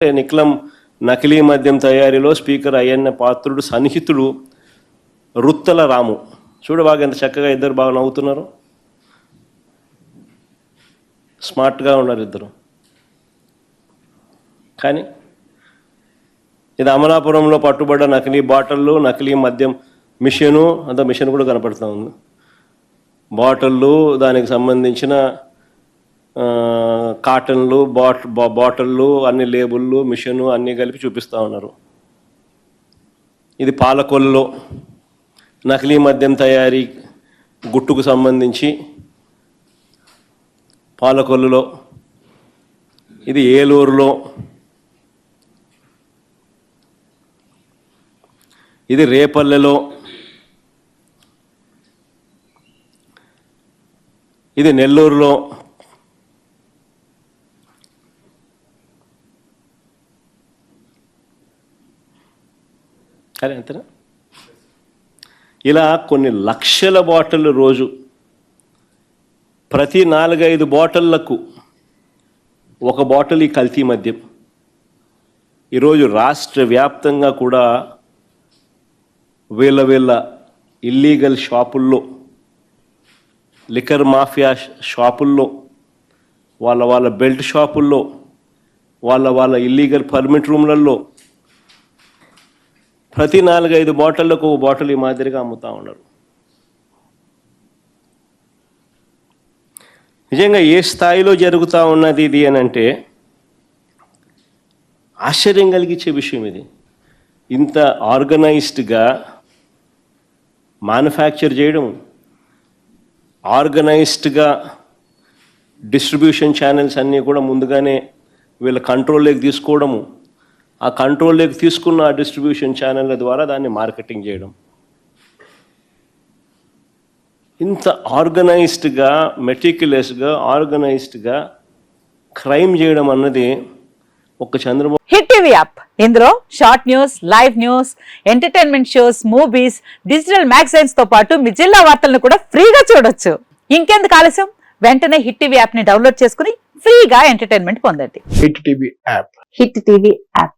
నిక్లం నకిలీ మద్యం తయారీలో స్పీకర్ అయ్యన్న పాత్రుడు సన్నిహితుడు రుత్తల రాము. చూడు బాగా ఎంత చక్కగా ఇద్దరు బాగా నవ్వుతున్నారు. స్మార్ట్గా ఉన్నారు ఇద్దరు. కానీ ఇది అమలాపురంలో పట్టుబడ్డ నకిలీ బాటిళ్ళు నకిలీ మద్యం మిషను అంత మిషన్ కూడా కనపడుతూ ఉంది. బాటిళ్ళు దానికి సంబంధించిన కాటన్లు బాట్ బా- బాటిళ్ళు అన్ని లేబుళ్ళు మిషను అన్నీ కలిపి చూపిస్తూ ఉన్నారు. ఇది పాలకొల్లులో నకిలీ మద్యం తయారీ గుట్టుకు సంబంధించి పాలకొల్లులో. ఇది ఏలూరులో. ఇది రేపల్లెలో. ఇది నెల్లూరులో. సరే అంతేనా? ఇలా కొన్ని లక్షల బాటిల్ రోజు. ప్రతి నాలుగైదు బాటిళ్ళకు ఒక బాటిల్ ఈ కల్తీ మద్యం. ఈరోజు రాష్ట్ర వ్యాప్తంగా కూడా వీళ్ళ వీళ్ళ ఇల్లీగల్ షాపుల్లో లిక్కర్ మాఫియా షాపుల్లో వాళ్ళ వాళ్ళ బెల్ట్ షాపుల్లో వాళ్ళ వాళ్ళ ఇల్లీగల్ పర్మిట్ రూమ్లలో ప్రతి నాలుగైదు బాటిళ్ళకు ఒక బాటిల్ ఈ మాదిరిగా అమ్ముతూ ఉన్నారు. నిజంగా ఏ స్థాయిలో జరుగుతూ ఉన్నది ఇది అని అంటే ఆశ్చర్యం కలిగించే విషయం ఇది. ఇంత ఆర్గనైజ్డ్గా మ్యానుఫ్యాక్చర్ చేయడం ఆర్గనైజ్డ్గా డిస్ట్రిబ్యూషన్ ఛానల్స్ అన్నీ కూడా ముందుగానే వీళ్ళ కంట్రోల్లోకి తీసుకోవడము ఆ కంట్రోల్లోకి తీసుకున్న ఆ డిస్ట్రిబ్యూషన్ ఛానళ్ళ ద్వారా దాన్ని మార్కెటింగ్ చేయడం. ఇంత ఆర్గనైజ్డ్గా మెటిక్యులస్గా ఆర్గనైజ్డ్గా క్రైమ్ చేయడం అన్నది ఒక చంద్రబాబు హిట్ టీవీ యాప్ ఇందులో short news live news entertainment shows movies digital మ్యాగజైన్స్తో పాటు మీ జిల్లా వార్తలను కూడా ఫ్రీగా చూడొచ్చు. ఇంకెందుకు ఆలస్యం? వెంటనే హిట్ టీవీ యాప్ని డౌన్లోడ్ చేసుకుని ఫ్రీగా ఎంటర్టైన్మెంట్ పొందండి. Hit TV app hit TV app